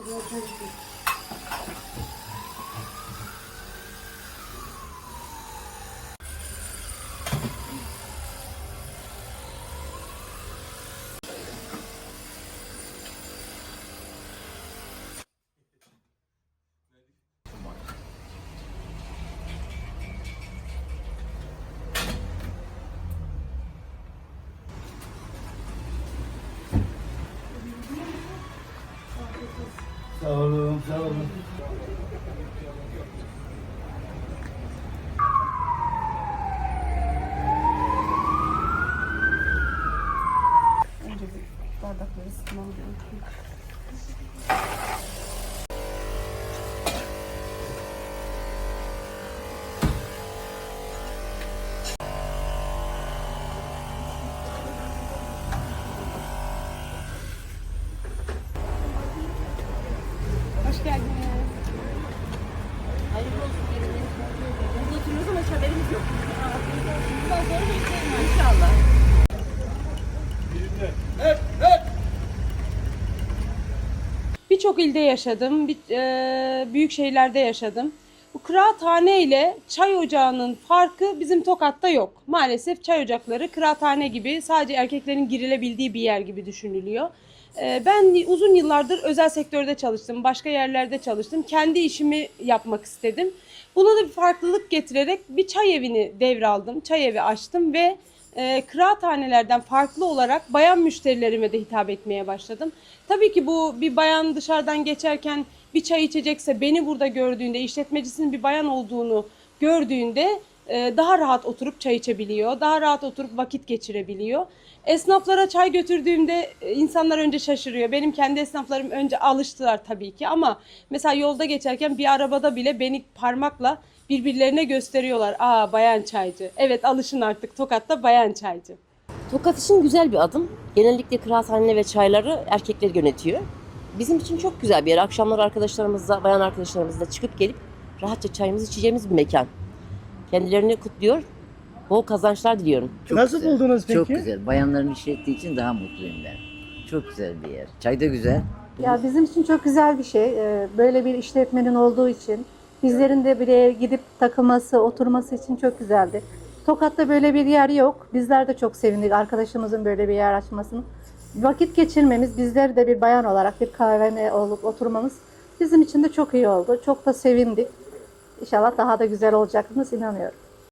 Продолжайте. Sağ olun, sağ olun. Önce bir bardakları sıkmam gerekiyor. Hoş geldiniz. Birçok ilde yaşadım, bir, e, büyük şehirlerde yaşadım. Bu kıraathane ile çay ocağının farkı bizim Tokat'ta yok. Maalesef çay ocakları kıraathane gibi sadece erkeklerin girilebildiği bir yer gibi düşünülüyor. E, ben uzun yıllardır özel sektörde çalıştım, başka yerlerde çalıştım. Kendi işimi yapmak istedim. Buna da bir farklılık getirerek bir çay evini devraldım, çay evi açtım ve e, kıraathanelerden farklı olarak bayan müşterilerime de hitap etmeye başladım. Tabii ki bu bir bayan dışarıdan geçerken bir çay içecekse beni burada gördüğünde işletmecisinin bir bayan olduğunu gördüğünde daha rahat oturup çay içebiliyor, daha rahat oturup vakit geçirebiliyor. Esnaflara çay götürdüğümde e, insanlar önce şaşırıyor. Benim kendi esnaflarım önce alıştılar tabii ki ama mesela yolda geçerken bir arabada bile beni parmakla birbirlerine gösteriyorlar. Aa bayan çaycı. Evet alışın artık Tokat'ta bayan çaycı. Tokat için güzel bir adım. Genellikle kıraathane ve çayları erkekler yönetiyor. Bizim için çok güzel bir yer. Akşamlar arkadaşlarımızla, bayan arkadaşlarımızla çıkıp gelip rahatça çayımızı içeceğimiz bir mekan. Kendilerini kutluyor. Bol kazançlar diliyorum. Çok Nasıl güzel. buldunuz peki? Çok güzel. Bayanların işlettiği için daha mutluyum ben. Çok güzel bir yer. Çay da güzel. Ya bizim için çok güzel bir şey. Ee, Böyle bir işletmenin olduğu için bizlerin de bir yere gidip takılması, oturması için çok güzeldi. Tokat'ta böyle bir yer yok. Bizler de çok sevindik arkadaşımızın böyle bir yer açmasını. Vakit geçirmemiz, bizler de bir bayan olarak bir kahvene olup oturmamız bizim için de çok iyi oldu. Çok da sevindik. İnşallah daha da güzel olacağımız inanıyorum.